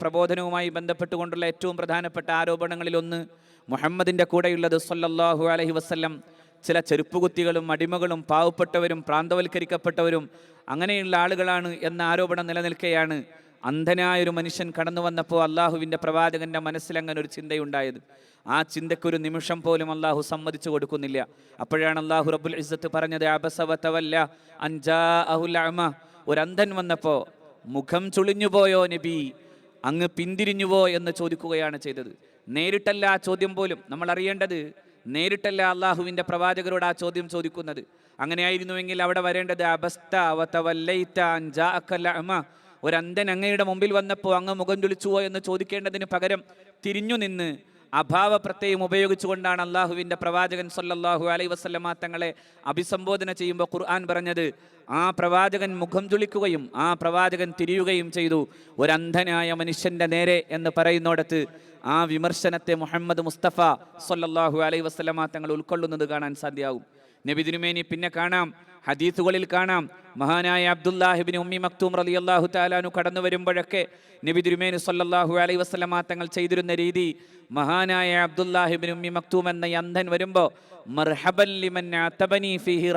പ്രബോധനവുമായി ബന്ധപ്പെട്ടുകൊണ്ടുള്ള ഏറ്റവും പ്രധാനപ്പെട്ട ആരോപണങ്ങളിലൊന്ന് മുഹമ്മദിന്റെ കൂടെയുള്ളത് സല്ലല്ലാഹു അലഹി വസ്ല്ലം. ചില ചെരുപ്പുകുത്തികളും അടിമകളും പാവപ്പെട്ടവരും പ്രാന്തവൽക്കരിക്കപ്പെട്ടവരും അങ്ങനെയുള്ള ആളുകളാണ് എന്ന ആരോപണം നിലനിൽക്കെയാണ് അന്ധനായൊരു മനുഷ്യൻ കടന്നു വന്നപ്പോൾ അള്ളാഹുവിന്റെ പ്രവാചകന്റെ മനസ്സിൽ അങ്ങനെ ഒരു ചിന്തയുണ്ടായത്. ആ ചിന്തയ്ക്കൊരു നിമിഷം പോലും അള്ളാഹു സമ്മതിച്ചു കൊടുക്കുന്നില്ല. അപ്പോഴാണ് അള്ളാഹു റബുൽ ഇസ്സത്ത് പറഞ്ഞത് അബസവത്തവല്ല അഞ്ചാ അഹുൽ അമ ഒരു അന്ധൻ വന്നപ്പോൾ മുഖം ചുളിഞ്ഞുപോയോ നബി? അങ്ങ് പിന്തിരിഞ്ഞുവോ എന്ന് ചോദിക്കുകയാണ് ചെയ്തത്. നേരിട്ടല്ല ആ ചോദ്യം പോലും. നമ്മൾ അറിയേണ്ടത് നേരിട്ടല്ല അള്ളാഹുവിന്റെ പ്രവാചകരോട് ആ ചോദ്യം ചോദിക്കുന്നത്. അങ്ങനെയായിരുന്നുവെങ്കിൽ അവിടെ വരേണ്ടത് അബസ്ത. ഒരു അന്ധൻ അങ്ങയുടെ മുമ്പിൽ വന്നപ്പോൾ അങ്ങ് മുഖം ചൊലിച്ചുവോ എന്ന് ചോദിക്കേണ്ടതിന് പകരം തിരിഞ്ഞു നിന്ന് അഭാവ പ്രത്യയം ഉപയോഗിച്ചുകൊണ്ടാണ് അള്ളാഹുവിന്റെ പ്രവാചകൻ സല്ലല്ലാഹു അലൈ വസല്ലമ തങ്ങളെ അഭിസംബോധന ചെയ്യുമ്പോൾ ഖുർആൻ പറഞ്ഞത് ആ പ്രവാചകൻ മുഖം ചുളിക്കുകയും ആ പ്രവാചകൻ തിരിയുകയും ചെയ്തു. ഒരു അന്ധനായ മനുഷ്യന്റെ നേരെ എന്ന് പറയുന്നിടത്ത് ആ വിമർശനത്തെ മുഹമ്മദ് മുസ്തഫ സല്ലല്ലാഹു അലൈ വസല്ലമ തങ്ങൾ ഉൾക്കൊള്ളുന്നത് കാണാൻ സാധ്യമാകും. നബി തിരുമേനി പിന്നെ കാണാം. ഹദീസുകളിൽ കാണാം. മഹാനായ അബ്ദുല്ലാഹിബിൻ ഉമ്മി മക്തൂം റലി അള്ളാഹു താലാനു കടന്നു വരുമ്പോഴൊക്കെ നബി തിരുമേനി സല്ലാഹു അലൈ വസ്ലമാ തങ്ങൾ ചെയ്തിരുന്ന രീതി മഹാനായ അബ്ദുല്ലാഹിബിൻ ഉമ്മി മക്തൂം എന്ന അന്ധൻ വരുമ്പോൾ മർഹബൻ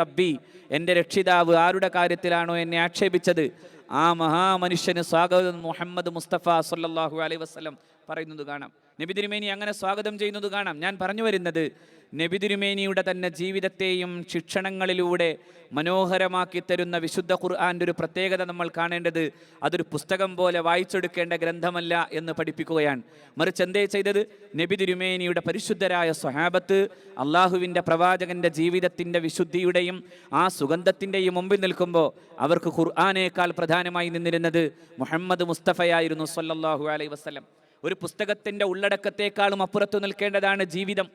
റബ്ബി എന്റെ രക്ഷിതാവ് ആരുടെ കാര്യത്തിലാണോ എന്നെ ആക്ഷേപിച്ചത്? ആ മഹാമനുഷ്യന് സ്വാഗതം മുഹമ്മദ് മുസ്തഫ സല്ലാഹു അലൈ വസ്ലം പറയുന്നത് കാണാം. നബി തിരുമേനി അങ്ങനെ സ്വാഗതം ചെയ്യുന്നത് കാണാം. ഞാൻ പറഞ്ഞു വരുന്നത് നബി തിരുമേനിയുടെ തന്നെ ജീവിതത്തെയും ശിക്ഷണങ്ങളിലൂടെ മനോഹരമാക്കി തരുന്ന വിശുദ്ധ ഖുർആാന്റെ ഒരു പ്രത്യേകത നമ്മൾ കാണേണ്ടത് അതൊരു പുസ്തകം പോലെ വായിച്ചെടുക്കേണ്ട ഗ്രന്ഥമല്ല എന്ന് പഠിപ്പിക്കുകയാണ്. മറിച്ച് എന്തേ ചെയ്തത്? നബി തിരുമേനിയുടെ പരിശുദ്ധരായ സ്വഹാബത്ത് അള്ളാഹുവിന്റെ പ്രവാചകന്റെ ജീവിതത്തിന്റെ വിശുദ്ധിയുടെയും ആ സുഗന്ധത്തിന്റെയും മുമ്പിൽ നിൽക്കുമ്പോൾ അവർക്ക് ഖുർആാനേക്കാൾ പ്രധാനമായി നിന്നിരുന്നത് മുഹമ്മദ് മുസ്തഫയായിരുന്നു സല്ലല്ലാഹു അലൈ വസല്ലം. ഒരു പുസ്തകത്തിന്റെ ഉള്ളടക്കത്തെക്കാളും അപ്പുറത്തു നിൽക്കേണ്ടതാണ് ജീവിതം.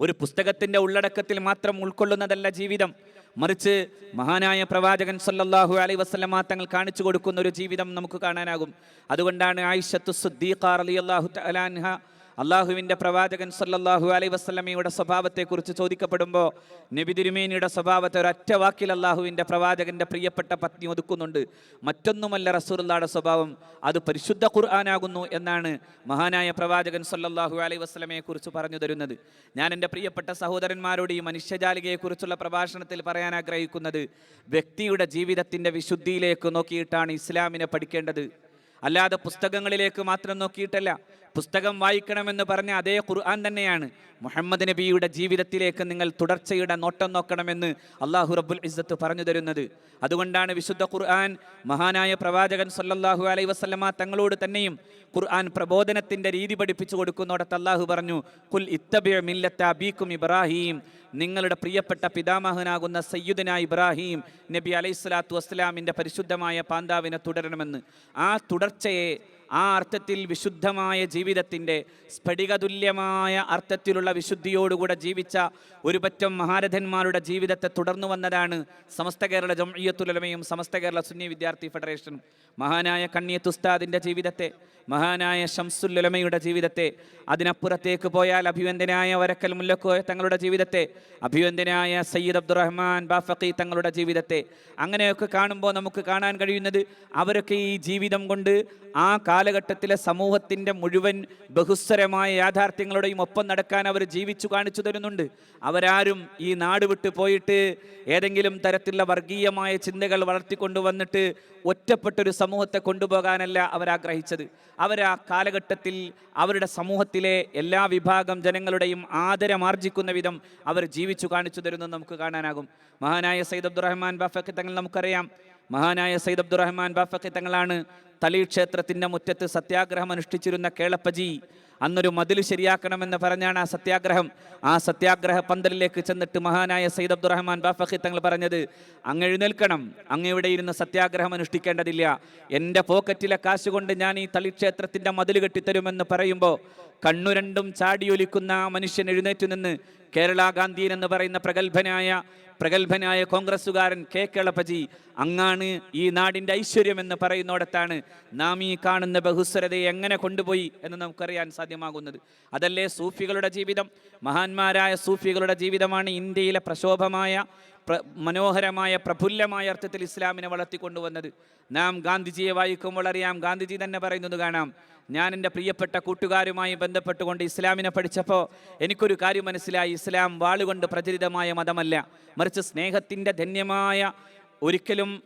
ഒരു പുസ്തകത്തിന്റെ ഉള്ളടക്കത്തിൽ മാത്രം ഉൾക്കൊള്ളുന്നതല്ല ജീവിതം. മറിച്ച് മഹാനായ പ്രവാചകൻ സല്ലല്ലാഹു അലൈ വസല്ലമ തങ്ങൾ കാണിച്ചു കൊടുക്കുന്ന ഒരു ജീവിതം നമുക്ക് കാണാനാകും. അതുകൊണ്ടാണ് ആയിഷത്തു സുദ്ദീഖ അലി അള്ളാഹു അള്ളാഹുവിന്റെ പ്രവാചകൻ സല്ലാഹു അലൈ വസ്ലമിയുടെ സ്വഭാവത്തെക്കുറിച്ച് ചോദിക്കപ്പെടുമ്പോൾ നബി തിരുമേനിയുടെ സ്വഭാവത്തെ ഒരൊറ്റ വാക്കിൽ അള്ളാഹുവിന്റെ പ്രവാചകന്റെ പ്രിയപ്പെട്ട പത്നി ഒതുക്കുന്നുണ്ട്. മറ്റൊന്നുമല്ല റസൂലുള്ളായുടെ സ്വഭാവം അത് പരിശുദ്ധ ഖുർആാനാകുന്നു എന്നാണ് മഹാനായ പ്രവാചകൻ സല്ലാഹു അലൈ വസ്ലമയെക്കുറിച്ച് പറഞ്ഞു തരുന്നത്. ഞാൻ എന്റെ പ്രിയപ്പെട്ട സഹോദരന്മാരോട് ഈ മനുഷ്യജാലികയെക്കുറിച്ചുള്ള പ്രഭാഷണത്തിൽ പറയാൻ ആഗ്രഹിക്കുന്നത് വ്യക്തിയുടെ ജീവിതത്തിന്റെ വിശുദ്ധിയിലേക്ക് നോക്കിയിട്ടാണ് ഇസ്ലാമിനെ പഠിക്കേണ്ടത്. അല്ലാതെ പുസ്തകങ്ങളിലേക്ക് മാത്രം നോക്കിയിട്ടല്ല. പുസ്തകം വായിക്കണമെന്ന് പറഞ്ഞ അതേ ഖുർആൻ തന്നെയാണ്. മുഹമ്മദ് നബിയുടെ ജീവിതത്തിലേക്ക് നിങ്ങൾ തുടർച്ചയുടെ നോട്ടം നോക്കണമെന്ന് അള്ളാഹു റബ്ബുൽ ഇസ്സത്ത് പറഞ്ഞു തരുന്നത്. അതുകൊണ്ടാണ് വിശുദ്ധ ഖുർആൻ മഹാനായ പ്രവാചകൻ സല്ലല്ലാഹു അലൈഹി വസ്ലമ തങ്ങളോട് തന്നെയും ഖുർആൻ പ്രബോധനത്തിന്റെ രീതി പഠിപ്പിച്ചു കൊടുക്കുന്നോടത്ത് അള്ളാഹു പറഞ്ഞു കുൽ ഇത്തബിയ മില്ലത്ത ബീക്കും ഇബ്രാഹിം. നിങ്ങളുടെ പ്രിയപ്പെട്ട പിതാമഹനാകുന്ന സയ്യുദന ഇബ്രാഹിം നബി അലൈഹി സ്വലാത്തു വസ്സലാമിന്റെ പരിശുദ്ധമായ പാന്താവിനെ തുടരണമെന്ന്. ആ തുടർച്ചയെ ആ അർത്ഥത്തിൽ വിശുദ്ധമായ ജീവിതത്തിന്റെ സ്ഫടികതുല്യമായ അർത്ഥത്തിലുള്ള വിശുദ്ധിയോടുകൂടെ ജീവിച്ച ഒരു പറ്റം മഹാരഥന്മാരുടെ ജീവിതത്തെ തുടർന്നു വന്നതാണ് സമസ്ത കേരള ജംഇയ്യത്തുലമയും സമസ്ത കേരള സുന്നി വിദ്യാർത്ഥി ഫെഡറേഷനും മഹാനായ കണ്ണിയത്ത് ഉസ്താദിന്റെ ജീവിതത്തെ മഹാനായ ഷംസുല്ലുലമയുടെ ജീവിതത്തെ അതിനപ്പുറത്തേക്ക് പോയാൽ അഭിവന്ദനായ വരക്കൽ മുല്ലക്കോയ തങ്ങളുടെ ജീവിതത്തെ അഭിവന്ദനായ സയ്യിദ് അബ്ദുറഹ്മാൻ ബാഫക്കി തങ്ങളുടെ ജീവിതത്തെ. അങ്ങനെയൊക്കെ കാണുമ്പോൾ നമുക്ക് കാണാൻ കഴിയുന്നത് അവരൊക്കെ ഈ ജീവിതം കൊണ്ട് ആ കാലഘട്ടത്തിലെ സമൂഹത്തിന്റെ മുഴുവൻ ബഹുസ്വരമായ യാഥാർത്ഥ്യങ്ങളുടെയും ഒപ്പം നടക്കാൻ അവർ ജീവിച്ചു കാണിച്ചു തരുന്നുണ്ട്. അവരാരും ഈ നാട് വിട്ട് പോയിട്ട് ഏതെങ്കിലും തരത്തിലുള്ള വർഗീയമായ ചിന്തകൾ വളർത്തിക്കൊണ്ടുവന്നിട്ട് ഒറ്റപ്പെട്ടൊരു സമൂഹത്തെ കൊണ്ടുപോകാനല്ല അവരാഗ്രഹിച്ചത്. അവർ ആ കാലഘട്ടത്തിൽ അവരുടെ സമൂഹത്തിലെ എല്ലാ വിഭാഗം ജനങ്ങളുടെയും ആദരമാർജിക്കുന്ന വിധം അവർ ജീവിച്ചു കാണിച്ചു തരുന്നത് നമുക്ക് കാണാനാകും. മഹാനായ സയ്യിദ് അബ്ദുറഹ്മാൻ ബാഫക്ക് തങ്ങൾ നമുക്കറിയാം മഹാനായ സയ്യിദ് അബ്ദുറഹ്മാൻ ബാഫക്കി തങ്ങളാണ് തളി ക്ഷേത്രത്തിന്റെ മുറ്റത്ത് സത്യാഗ്രഹം അനുഷ്ഠിച്ചിരുന്ന കേളപ്പജി. അന്നൊരു മതിൽ ശരിയാക്കണമെന്ന് പറഞ്ഞാണ് ആ സത്യാഗ്രഹം. ആ സത്യാഗ്രഹ പന്തലിലേക്ക് ചെന്നിട്ട് മഹാനായ സയ്യിദ് അബ്ദുറഹ്മാൻ ബാഫഖി തങ്ങൾ പറഞ്ഞത് അങ്ങ് എഴുന്നേൽക്കണം. അങ്ങ് ഇവിടെ ഇരുന്ന് സത്യാഗ്രഹം അനുഷ്ഠിക്കേണ്ടതില്ല. എന്റെ പോക്കറ്റിലെ കാശ് കൊണ്ട് ഞാൻ ഈ തളി തളിക്ഷേത്രത്തിന്റെ മതിൽ കെട്ടിത്തരുമെന്ന് പറയുമ്പോൾ കണ്ണുരണ്ടും ചാടിയൊലിക്കുന്ന ആ മനുഷ്യൻ എഴുന്നേറ്റ് നിന്ന് കേരള ഗാന്ധിയൻ എന്ന് പറയുന്ന പ്രഗത്ഭനായ പ്രഗത്ഭനായ കോൺഗ്രസ്സുകാരൻ കെ കേളപ്പജി അങ്ങാണ് ഈ നാടിന്റെ ഐശ്വര്യം എന്ന് പറയുന്നിടത്താണ് നാം ഈ കാണുന്ന ബഹുസ്വരതയെ എങ്ങനെ കൊണ്ടുപോയി എന്ന് നമുക്കറിയാൻ സാധ്യമാകുന്നത്. അതല്ലേ സൂഫികളുടെ ജീവിതം? മഹാന്മാരായ സൂഫികളുടെ ജീവിതമാണ് ഇന്ത്യയിലെ പ്രശോഭമായ പ്ര മനോഹരമായ പ്രഫുല്ലമായ അർത്ഥത്തിൽ ഇസ്ലാമിനെ വളർത്തിക്കൊണ്ടുവന്നത്. നാം ഗാന്ധിജിയെ വായിക്കുമ്പോൾ അറിയാം. ഗാന്ധിജി തന്നെ പറയുന്നത് കാണാം. ഞാൻ എന്റെ പ്രിയപ്പെട്ട കൂട്ടുകാരുമായി ബന്ധപ്പെട്ടുകൊണ്ട് ഇസ്ലാമിനെ പഠിച്ചപ്പോൾ എനിക്കൊരു കാര്യം മനസ്സിലായി. ഇസ്ലാം വാളുകൊണ്ട് പ്രചരിതമായ മതമല്ല. മറിച്ച് സ്നേഹത്തിന്റെ ധന്യമായ ഒരിക്കലും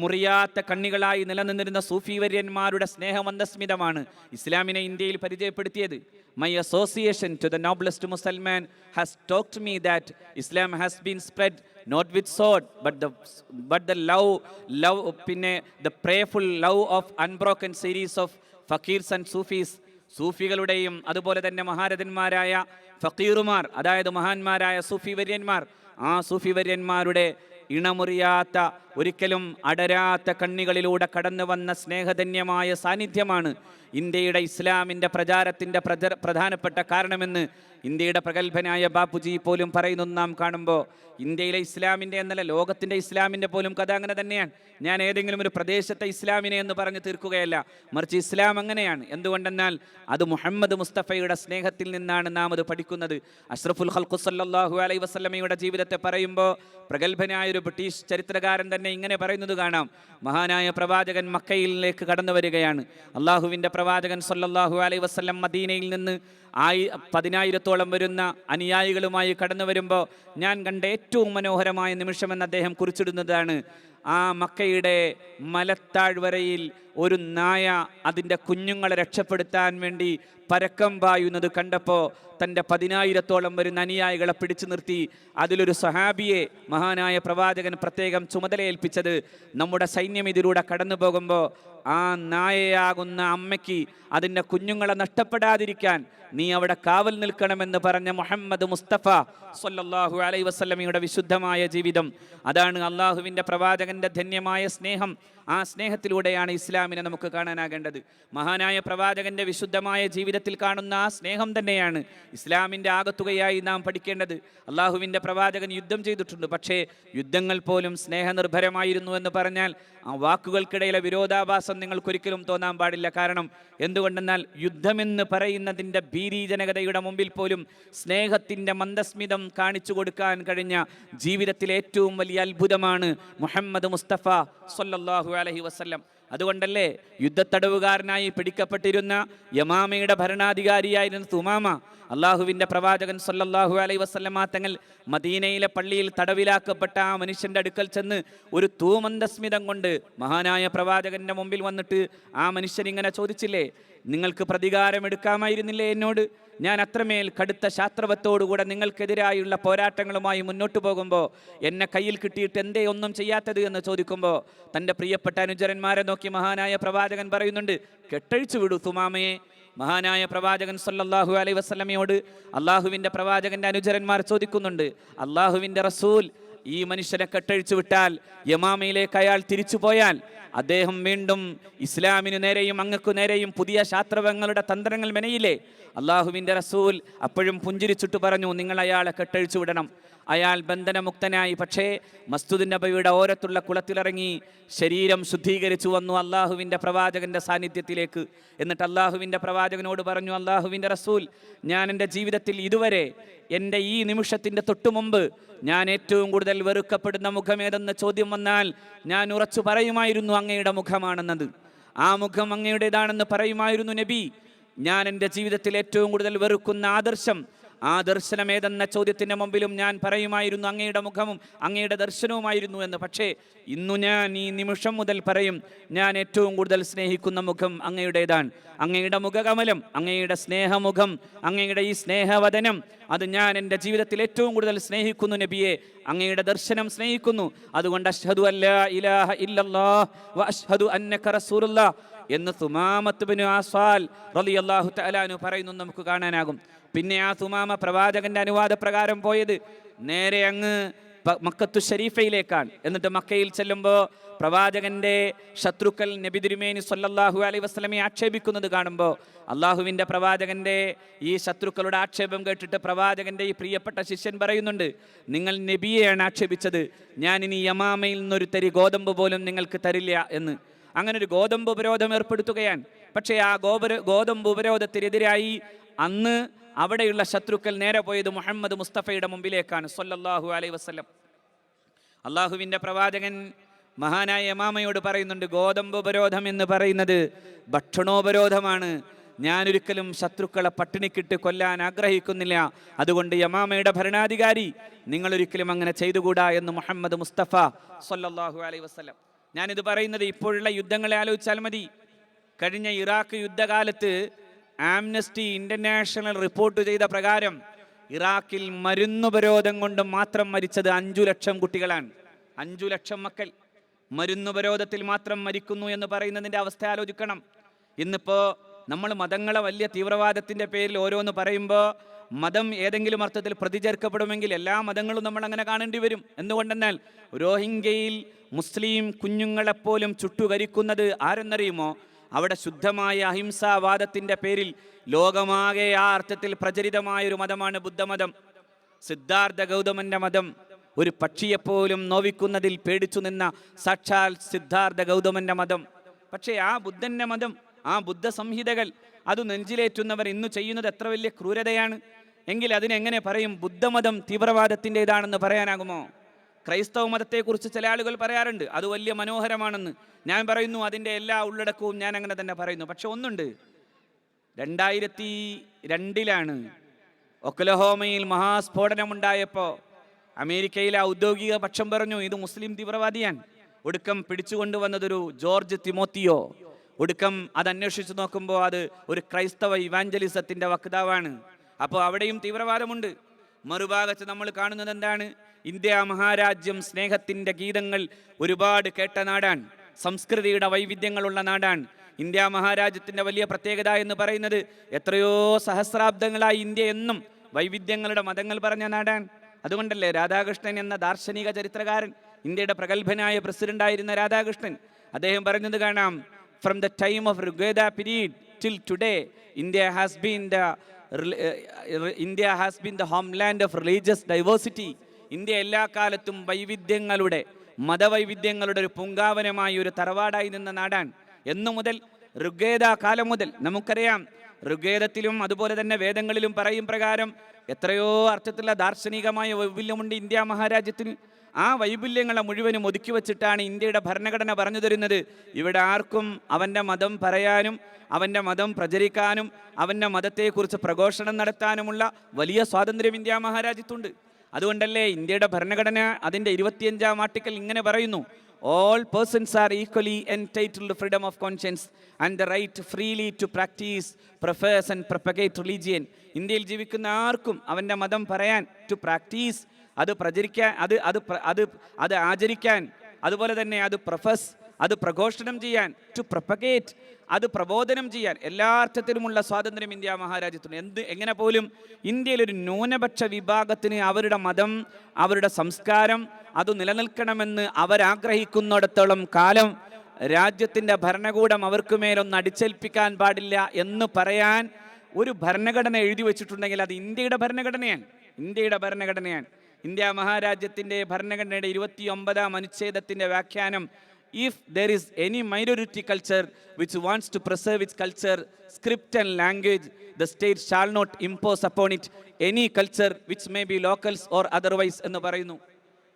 മുറിയാത്ത കണ്ണികളായി നിലനിന്നിരുന്ന സൂഫി വര്യന്മാരുടെ സ്നേഹമന്ദസ്മിതമാണ് ഇസ്ലാമിനെ ഇന്ത്യയിൽ പരിചയപ്പെടുത്തിയത്. My association to the noblest Mussalman has talked me that Islam has been spread not with sword but the but the love love പിന്നെ the prayerful love of unbroken series of fakirs and Sufis സൂഫികളുടെയും അതുപോലെ തന്നെ മഹാരഥന്മാരായ ഫക്കീറുമാർ അതായത് മഹാന്മാരായ സൂഫി വര്യന്മാർ ആ സൂഫി വര്യന്മാരുടെ ഇണമുറിയാത്ത ഒരിക്കലും അടരാത്ത കണ്ണികളിലൂടെ കടന്നു വന്ന സ്നേഹധന്യമായ സാന്നിധ്യമാണ് ഇന്ത്യയുടെ ഇസ്ലാമിന്റെ പ്രചാരത്തിന്റെ പ്രച പ്രധാനപ്പെട്ട കാരണമെന്ന് ഇന്ത്യയുടെ പ്രഗത്ഭനായ ബാപ്പുജി പോലും പറയുന്നു നാം കാണുമ്പോൾ. ഇന്ത്യയിലെ ഇസ്ലാമിന്റെ എന്നല്ല ലോകത്തിന്റെ ഇസ്ലാമിന്റെ പോലും കഥ അങ്ങനെ തന്നെയാണ്. ഞാൻ ഏതെങ്കിലും ഒരു പ്രദേശത്തെ ഇസ്ലാമിനെ എന്ന് പറഞ്ഞ് തീർക്കുകയല്ല. മറിച്ച് ഇസ്ലാം അങ്ങനെയാണ്. എന്തുകൊണ്ടെന്നാൽ അത് മുഹമ്മദ് മുസ്തഫയുടെ സ്നേഹത്തിൽ നിന്നാണ് നാം അത് പഠിക്കുന്നത്. അഷ്റഫുൽ ഹൽഖു അലൈ വസ്ലമയുടെ ജീവിതത്തെ പറയുമ്പോൾ പ്രഗത്ഭനായ ഒരു ബ്രിട്ടീഷ് ചരിത്രകാരൻ തന്നെ ഇങ്ങനെ പറയുന്നത് കാണാം. മഹാനായ പ്രവാചകൻ മക്കയിലേക്ക് കടന്നു വരികയാണ്. അള്ളാഹുവിന്റെ പ്രവാചകൻ സല്ലല്ലാഹു അലൈ വസ്ലം മദീനയിൽ നിന്ന് ആയി പതിനായിരത്തോളം വരുന്ന അനുയായികളുമായി കടന്നു വരുമ്പോൾ ഞാൻ കണ്ട ഏറ്റവും മനോഹരമായ നിമിഷമെന്ന് അദ്ദേഹം കുറിച്ചിടുന്നതാണ്. ആ മക്കയുടെ മലത്താഴ്വരയിൽ ഒരു നായ അതിന്റെ കുഞ്ഞുങ്ങളെ രക്ഷപ്പെടുത്താൻ വേണ്ടി പരക്കം പായുന്നത് കണ്ടപ്പോൾ തന്റെ പതിനായിരത്തോളം വരുന്ന അനുയായികളെ പിടിച്ചു നിർത്തി. അതിലൊരു സഹാബിയെ മഹാനായ പ്രവാചകൻ പ്രത്യേകം ചുമതലയേൽപ്പിച്ചത് നമ്മുടെ സൈന്യം ഇതിലൂടെ കടന്നു പോകുമ്പോൾ ആ നായയാകുന്ന അമ്മയ്ക്ക് അതിന്റെ കുഞ്ഞുങ്ങളെ നഷ്ടപ്പെടാതിരിക്കാൻ നീ അവിടെ കാവൽ നിൽക്കണമെന്ന് പറഞ്ഞ മുഹമ്മദ് മുസ്തഫ സൊല്ലാഹു അലൈ വസ്ലമിയുടെ വിശുദ്ധമായ ജീവിതം. അതാണ് അള്ളാഹുവിന്റെ പ്രവാചകന്റെ ധന്യമായ സ്നേഹം. ആ സ്നേഹത്തിലൂടെയാണ് ഇസ്ലാമിനെ നമുക്ക് കാണാനാകേണ്ടത്. മഹാനായ പ്രവാചകന്റെ വിശുദ്ധമായ ജീവിതത്തിൽ കാണുന്ന ആ സ്നേഹം തന്നെയാണ് ഇസ്ലാമിന്റെ ആകത്തുകയായി നാം പഠിക്കേണ്ടത്. അള്ളാഹുവിന്റെ പ്രവാചകൻ യുദ്ധം ചെയ്തിട്ടുണ്ട്. പക്ഷേ യുദ്ധങ്ങൾ പോലും സ്നേഹനിർഭരമായിരുന്നു എന്ന് പറഞ്ഞാൽ ആ വാക്കുകൾക്കിടയിലെ വിരോധാഭാസം നിങ്ങൾക്കൊരിക്കലും തോന്നാൻ പാടില്ല. കാരണം എന്തുകൊണ്ടെന്നാൽ യുദ്ധമെന്ന് പറയുന്നതിന്റെ ഭീരീജനകതയുടെ മുമ്പിൽ പോലും സ്നേഹത്തിന്റെ മന്ദസ്മിതം കാണിച്ചു കൊടുക്കാൻ കഴിഞ്ഞ ജീവിതത്തിലെ ഏറ്റവും വലിയ അത്ഭുതമാണ് മുഹമ്മദ് മുസ്തഫ സൊല്ലാഹു അലഹി വസല്ലം. അതുകൊണ്ടല്ലേ യുദ്ധത്തടവുകാരനായി പിടിക്കപ്പെട്ടിരുന്ന യമാമയുടെ ഭരണാധികാരിയായിരുന്ന തുമാമ അള്ളാഹുവിന്റെ പ്രവാചകൻ സല്ലല്ലാഹു അലൈ വസല്ലമ തങ്ങൾ മദീനയിലെ പള്ളിയിൽ തടവിലാക്കപ്പെട്ട ആ മനുഷ്യന്റെ അടുക്കൽ ചെന്ന് ഒരു തൂമന്ദസ്മിതം കൊണ്ട് മഹാനായ പ്രവാചകന്റെ മുമ്പിൽ വന്നിട്ട് ആ മനുഷ്യൻ ഇങ്ങനെ ചോദിച്ചില്ലേ നിങ്ങൾക്ക് പ്രതികാരം എടുക്കാമായിരുന്നില്ലേ എന്നോട്? ഞാൻ അത്രമേൽ കടുത്ത ശാസ്ത്രവത്തോടുകൂടെ നിങ്ങൾക്കെതിരായുള്ള പോരാട്ടങ്ങളുമായി മുന്നോട്ട് പോകുമ്പോൾ എന്നെ കയ്യിൽ കിട്ടിയിട്ട് എന്തേ ഒന്നും ചെയ്യാത്തത്? എന്ന് ചോദിക്കുമ്പോൾ തന്റെ പ്രിയപ്പെട്ട അനുചരന്മാരെ നോക്കി മഹാനായ പ്രവാചകൻ പറയുന്നുണ്ട് കെട്ടഴിച്ചു വിടൂ തുമാമയെ മഹാനായ പ്രവാചകൻ സല്ലാഹു അലൈ വസ്ലമയോട് അള്ളാഹുവിന്റെ പ്രവാചകന്റെ അനുചരന്മാർ ചോദിക്കുന്നുണ്ട് അള്ളാഹുവിന്റെ റസൂൽ ഈ മനുഷ്യനെ കെട്ടഴിച്ചു വിട്ടാൽ യമാമയിലേക്ക് അയാൾ തിരിച്ചു പോയാൽ അദ്ദേഹം വീണ്ടും ഇസ്ലാമിനു നേരെയും അങ്ങക്കു നേരെയും പുതിയ ശാസ്ത്രവങ്ങളുടെ തന്ത്രങ്ങൾ മെനയില്ലേ? അള്ളാഹുവിന്റെ റസൂൽ അപ്പോഴും പുഞ്ചിരിച്ചിട്ട് പറഞ്ഞു നിങ്ങൾ അയാളെ കെട്ടഴിച്ചു വിടണം. അയാൾ ബന്ധനമുക്തനായി. പക്ഷേ മസ്തുദിൻ നബിയുടെ ഓരത്തുള്ള കുളത്തിലിറങ്ങി ശരീരം ശുദ്ധീകരിച്ചു വന്നു അള്ളാഹുവിന്റെ പ്രവാചകന്റെ സാന്നിധ്യത്തിലേക്ക്. എന്നിട്ട് അള്ളാഹുവിന്റെ പ്രവാചകനോട് പറഞ്ഞു അള്ളാഹുവിന്റെ റസൂൽ ഞാൻ എന്റെ ജീവിതത്തിൽ ഇതുവരെ എന്റെ ഈ നിമിഷത്തിന്റെ തൊട്ടു മുമ്പ് ഞാൻ ഏറ്റവും കൂടുതൽ വെറുക്കപ്പെടുന്ന മുഖമേതെന്ന ചോദ്യം വന്നാൽ ഞാൻ ഉറച്ചു പറയുമായിരുന്നു അങ്ങയുടെ മുഖമാണെന്നത്. ആ മുഖം അങ്ങയുടേതാണെന്ന് പറയുമായിരുന്നു നബി. ഞാൻ എന്റെ ജീവിതത്തിൽ ഏറ്റവും കൂടുതൽ വെറുക്കുന്ന ആദർശം ആ ദർശനം ഏതെന്ന ചോദ്യത്തിന്റെ മുമ്പിലും ഞാൻ പറയുമായിരുന്നു അങ്ങയുടെ മുഖവും അങ്ങയുടെ ദർശനവുമായിരുന്നു എന്ന്. പക്ഷേ ഇന്നു ഞാൻ ഈ നിമിഷം മുതൽ പറയും ഞാൻ ഏറ്റവും കൂടുതൽ സ്നേഹിക്കുന്ന മുഖം അങ്ങയുടേതാണ്. അങ്ങയുടെ മുഖകമലം അങ്ങയുടെ സ്നേഹമുഖം അങ്ങയുടെ ഈ സ്നേഹവദനം അത് ഞാൻ എന്റെ ജീവിതത്തിൽ ഏറ്റവും കൂടുതൽ സ്നേഹിക്കുന്നു നബിയെ. അങ്ങയുടെ ദർശനം സ്നേഹിക്കുന്നു. അതുകൊണ്ട് അഷ്ഹദു അല്ലാ ഇലാഹ ഇല്ലല്ലാഹ് വ അഷ്ഹദു അന്നക റസൂലുള്ളാഹ്. എന്ന് തുമാമത്തുബിനു ആസ്വാൽ റലി അള്ളാഹു തലാനു പറയുന്നു നമുക്ക് കാണാനാകും. പിന്നെ ആ തുമാമ പ്രവാചകന്റെ അനുവാദപ്രകാരം പോയത് നേരെ അങ്ങ് മക്കത്തു ഷരീഫയിലേക്കാണ് എന്നിട്ട് മക്കയിൽ ചെല്ലുമ്പോൾ പ്രവാചകന്റെ ശത്രുക്കൾ നബി തിരുമേനി അലൈ അലൈഹി വസല്ലമയെ ആക്ഷേപിക്കുന്നത് കാണുമ്പോൾ അള്ളാഹുവിന്റെ പ്രവാചകന്റെ ഈ ശത്രുക്കളുടെ ആക്ഷേപം കേട്ടിട്ട് പ്രവാചകന്റെ ഈ പ്രിയപ്പെട്ട ശിഷ്യൻ പറയുന്നുണ്ട് നിങ്ങൾ നബിയെയാണ് ആക്ഷേപിച്ചത്. ഞാൻ ഇനി യമാമയിൽ നിന്നൊരു തരി ഗോതമ്പ് പോലും നിങ്ങൾക്ക് തരില്ല എന്ന്. അങ്ങനെ ഒരു ഗോതമ്പ് ഉപരോധം ഏർപ്പെടുത്തുകയാണ്. പക്ഷേ ആ ഗോപുര ഗോതമ്പ് ഉപരോധത്തിനെതിരായി അന്ന് അവിടെയുള്ള ശത്രുക്കൾ നേരെ പോയത് മുഹമ്മദ് മുസ്തഫയുടെ മുമ്പിലേക്കാണ് സൊല്ലാഹു അലൈ വസ്ലം അള്ളാഹുവിന്റെ പ്രവാചകൻ മഹാനായ യമാമയോട് പറയുന്നുണ്ട് ഗോതമ്പ് ഉപരോധം എന്ന് പറയുന്നത് ഭക്ഷണോപരോധമാണ്. ഞാനൊരിക്കലും ശത്രുക്കളെ പട്ടിണിക്കിട്ട് കൊല്ലാൻ ആഗ്രഹിക്കുന്നില്ല. അതുകൊണ്ട് യമാമയുടെ ഭരണാധികാരി നിങ്ങളൊരിക്കലും അങ്ങനെ ചെയ്തുകൂടാ എന്ന് മുഹമ്മദ് മുസ്തഫ സൊല്ലാഹു അലൈ വസല്ലം. ഞാനിത് പറയുന്നത് ഇപ്പോഴുള്ള യുദ്ധങ്ങളെ ആലോചിച്ചാൽ മതി. കഴിഞ്ഞ ഇറാഖ് യുദ്ധകാലത്ത് ആംനസ്റ്റി ഇന്റർനാഷണൽ റിപ്പോർട്ട് ചെയ്ത പ്രകാരം ഇറാഖിൽ മരുന്നുപരോധം കൊണ്ട് മാത്രം മരിച്ചത് അഞ്ചു ലക്ഷം കുട്ടികളാണ്. അഞ്ചു ലക്ഷം മക്കൾ മരുന്നുപരോധത്തിൽ മാത്രം മരിക്കുന്നു എന്ന് പറയുന്നതിന്റെ അവസ്ഥ ആലോചിക്കണം. ഇന്നിപ്പോ നമ്മൾ മതങ്ങളെ വലിയ തീവ്രവാദത്തിന്റെ പേരിൽ ഓരോന്ന് പറയുമ്പോൾ മതം ഏതെങ്കിലും അർത്ഥത്തിൽ പ്രതിചേർക്കപ്പെടുമെങ്കിൽ എല്ലാ മതങ്ങളും നമ്മൾ അങ്ങനെ കാണേണ്ടി വരും. എന്തുകൊണ്ടെന്നാൽ രോഹിംഗ്യയിൽ മുസ്ലിം കുഞ്ഞുങ്ങളെപ്പോലും ചുട്ടുകരിക്കുന്നത് ആരെന്നറിയുമോ? അവിടെ ശുദ്ധമായ അഹിംസാവാദത്തിന്റെ പേരിൽ ലോകമാകെ ആ അർത്ഥത്തിൽ പ്രചരിതമായ ഒരു മതമാണ് ബുദ്ധമതം. സിദ്ധാർത്ഥ ഗൗതമന്റെ മതം ഒരു പക്ഷിയെപ്പോലും നോവിക്കുന്നതിൽ പേടിച്ചു നിന്ന സാക്ഷാൽ സിദ്ധാർത്ഥ ഗൗതമന്റെ മതം. പക്ഷേ ആ ബുദ്ധന്റെ മതം ആ ബുദ്ധ സംഹിതകൾ അത് നെഞ്ചിലേറ്റുന്നവർ ഇന്ന് ചെയ്യുന്നത് എത്ര വലിയ ക്രൂരതയാണ്. എങ്കിൽ അതിനെങ്ങനെ പറയും? ബുദ്ധമതം തീവ്രവാദത്തിന്റെതാണെന്ന് പറയാനാകുമോ? ക്രൈസ്തവ മതത്തെക്കുറിച്ച് ചില ആളുകൾ പറയാറുണ്ട്. അത് വലിയ മനോഹരമാണെന്ന്. ഞാൻ പറയുന്നു അതിന്റെ എല്ലാ ഉള്ളടക്കവും ഞാൻ അങ്ങനെ തന്നെ പറയുന്നു. പക്ഷെ ഒന്നുണ്ട്. രണ്ടായിരത്തി രണ്ടിലാണ് ഒക്ലഹോമയിൽ മഹാസ്ഫോടനമുണ്ടായപ്പോൾ അമേരിക്കയിലെ ഔദ്യോഗിക പക്ഷം പറഞ്ഞു ഇത് മുസ്ലിം തീവ്രവാദിയാണ്. ഒടുക്കം പിടിച്ചുകൊണ്ടുവന്നതൊരു ജോർജ് തിമോത്തിയോ? ഒടുക്കം അത് അന്വേഷിച്ചു നോക്കുമ്പോൾ അത് ഒരു ക്രൈസ്തവ ഇവാഞ്ചലിസത്തിന്റെ വക്താവാണ്. അപ്പോൾ അവിടെയും തീവ്രവാദമുണ്ട്. മറുഭാഗത്ത് നമ്മൾ കാണുന്നത് എന്താണ്? ഇന്ത്യ മഹാരാജ്യം സ്നേഹത്തിന്റെ ഗീതങ്ങൾ ഒരുപാട് കേട്ട നാടാണ്. സംസ്കൃതിയുടെ വൈവിധ്യങ്ങളുള്ള നാടാണ്. ഇന്ത്യ മഹാരാജ്യത്തിന്റെ വലിയ പ്രത്യേകത എന്ന് പറയുന്നത് എത്രയോ സഹസ്രാബ്ദങ്ങളായി ഇന്ത്യ എന്നും വൈവിധ്യങ്ങളുടെ മതങ്ങൾ പറഞ്ഞ നാടാണ്. അതുകൊണ്ടല്ലേ രാധാകൃഷ്ണൻ എന്ന ദാർശനിക ചരിത്രകാരൻ ഇന്ത്യയുടെ പ്രഗത്ഭനായ പ്രസിഡന്റായിരുന്ന രാധാകൃഷ്ണൻ അദ്ദേഹം പറഞ്ഞത് കാണാം from the time of Rigveda period till today India has been the India has been the homeland of religious diversity. India എല്ലാ കാലത്തും വൈവിധ്യങ്ങളുടെ മതവൈവിധ്യങ്ങളുടെ ഒരു പൂങ്കാവനമായ ഒരു തറവാടായി നിന്ന നാടാണ്. എന്നു മുതൽ ഋഗ്വേദ കാലം മുതൽ നമുക്കറിയാം. ഋഗ്വേദത്തിലും അതുപോലെ തന്നെ വേദങ്ങളിലും പറയും പ്രകാരം എത്രയോ അർത്ഥത്തിലുള്ള ദാർശനികമായ വൈവില്യമുണ്ട് ഇന്ത്യ മഹാരാജ്യത്തിന്. ആ വൈപുല്യങ്ങളെ മുഴുവനും ഒതുക്കി വച്ചിട്ടാണ് ഇന്ത്യയുടെ ഭരണഘടന പറഞ്ഞു തരുന്നത്. ഇവിടെ ആർക്കും അവന്റെ മതം പറയാനും അവന്റെ മതം പ്രചരിക്കാനും അവന്റെ മതത്തെക്കുറിച്ച് പ്രഘോഷണം നടത്താനുമുള്ള വലിയ സ്വാതന്ത്ര്യം ഇന്ത്യ മഹാരാജ്യത്തുണ്ട്. അതുകൊണ്ടല്ലേ ഇന്ത്യയുടെ ഭരണഘടന അതിന്റെ ഇരുപത്തിയഞ്ചാം ആർട്ടിക്കൽ ഇങ്ങനെ പറയുന്നു. All persons are equally entitled freedom of conscience and the right freely to practise profess and propagate religion ഇന്ത്യയിൽ ജീവിക്കുന്ന ആർക്കും അവന്റെ മതം പറയാൻ ടു പ്രാക്ടീസ് അത് പ്രചരിക്കാൻ അത് അത് അത് അത് ആചരിക്കാൻ അതുപോലെ തന്നെ അത് പ്രൊഫസ് അത് പ്രഘോഷണം ചെയ്യാൻ ടു പ്രൊപ്പഗേറ്റ് അത് പ്രബോധനം ചെയ്യാൻ എല്ലാ അർത്ഥത്തിലുമുള്ള സ്വാതന്ത്ര്യം ഇന്ത്യ മഹാരാജ്യത്തിന്. എന്ത് എങ്ങനെ പോലും ഇന്ത്യയിൽ ഒരു ന്യൂനപക്ഷ വിഭാഗത്തിന് അവരുടെ മതം അവരുടെ സംസ്കാരം അത് നിലനിൽക്കണമെന്ന് അവരാഗ്രഹിക്കുന്നിടത്തോളം കാലം രാജ്യത്തിന്റെ ഭരണകൂടം അവർക്ക് മേലൊന്ന് അടിച്ചേൽപ്പിക്കാൻ പാടില്ല എന്ന് പറയാൻ ഒരു ഭരണഘടന എഴുതി വെച്ചിട്ടുണ്ടെങ്കിൽ അത് ഇന്ത്യയുടെ ഭരണഘടനയാണ്. ഇന്ത്യയുടെ ഭരണഘടനയാണ്. ഇന്ത്യ മഹാരാജ്യത്തിന്റെ ഭരണഘടനയുടെ ഇരുപത്തി ഒമ്പതാം അനുച്ഛേദത്തിന്റെ വ്യാഖ്യാനം if there is any minority culture which wants to preserve its culture script and language the state shall not impose upon it any culture which may be locals or otherwise എന്ന് പറയുന്നു.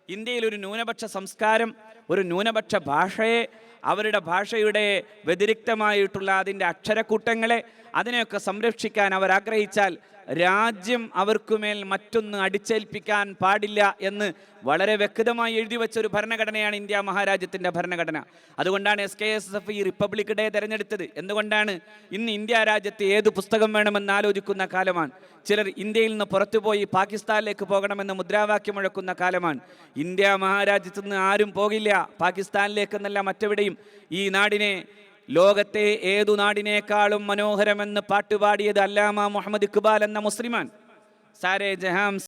ഇന്ത്യയിൽ ഒരു ന്യൂനപക്ഷ സംസ്കാരം ഒരു ന്യൂനപക്ഷ ഭാഷയെ അവരുടെ ഭാഷയുടെ വ്യതിരിക്തമായിട്ടുള്ള അതിന്റെ അക്ഷരക്കൂട്ടങ്ങളെ അതിനെയൊക്കെ സംരക്ഷിക്കാൻ അവർ ആഗ്രഹിച്ചാൽ രാജ്യം അവർക്കുമേൽ മറ്റൊന്ന് അടിച്ചേൽപ്പിക്കാൻ പാടില്ല എന്ന് വളരെ വ്യക്തമായി എഴുതി വെച്ച ഒരു ഭരണഘടനയാണ് ഇന്ത്യ മഹാരാജ്യത്തിന്റെ ഭരണഘടന. അതുകൊണ്ടാണ് എസ് കെ എസ് എഫ് ഈ റിപ്പബ്ലിക് ഡേ തിരഞ്ഞെടുത്തത്. എന്തുകൊണ്ടാണ്? ഇന്ന് ഇന്ത്യ രാജ്യത്ത് ഏത് പുസ്തകം വേണമെന്ന് ആലോചിക്കുന്ന കാലമാണ്. ചിലർ ഇന്ത്യയിൽ നിന്ന് പുറത്തുപോയി പാകിസ്ഥാനിലേക്ക് പോകണമെന്ന് മുദ്രാവാക്യം മുഴക്കുന്ന കാലമാണ്. ഇന്ത്യ മഹാരാജ്യത്തു നിന്ന് ആരും പോകില്ല. പാകിസ്ഥാനിലേക്കെന്നല്ല മറ്റെവിടെയും. ഈ നാടിനെ ലോകത്തെ ഏതു നാടിനേക്കാളും മനോഹരമെന്ന് പാട്ടുപാടിയത് അല്ലാമ മുഹമ്മദ് ഇക്ബാൽ എന്ന മുസ്ലിമാൻ. സാരേ ജഹാം